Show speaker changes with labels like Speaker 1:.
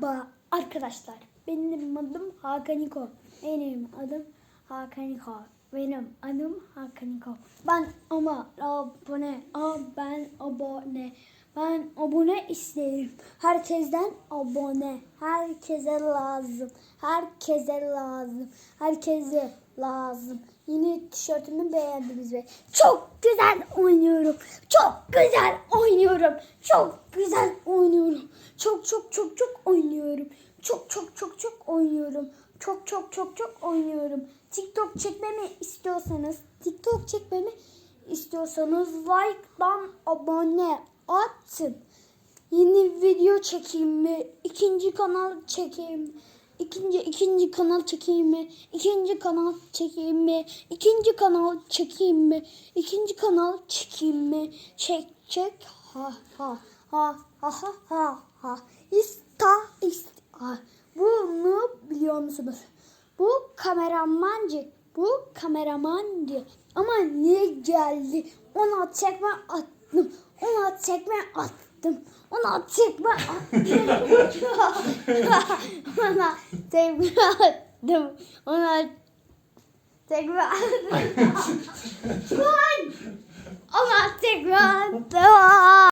Speaker 1: Merhaba arkadaşlar. Benim adım Hakan. Benim adım Hakan. Benim adım Hakan. Ben ama abone. Aa, ben abone. Ben abone isterim. Herkesten abone. Herkese lazım. Herkese lazım. Herkese lazım. Yeni tişörtümü beğendiniz mi? Çok güzel oynuyorum. Çok güzel oynuyorum. Çok güzel oynuyorum. Çok çok çok çok oynuyorum. Çok çok çok çok oynuyorum. Çok çok çok çok oynuyorum. TikTok çekmemi istiyorsanız, TikTok çekmemi istiyorsanız like'dan abone atın. Yeni video çekeyim mi? İkinci kanal çekeyim? İkinci ikinci kanal çekeyim mi? İkinci kanal çekeyim mi? İkinci kanal çekeyim mi? İkinci kanal çekeyim mi? Çek çek ha ha ha ha ha ha ha ista ista ha. Bunu biliyor musunuz? Bu kameramancı. Bu kameramancı. Ama niye geldi? Ona çekme attım. Ona çekme attım. Ona çekme attım. Ona tekme attım. Ona tekme attım. Ona tekme attım.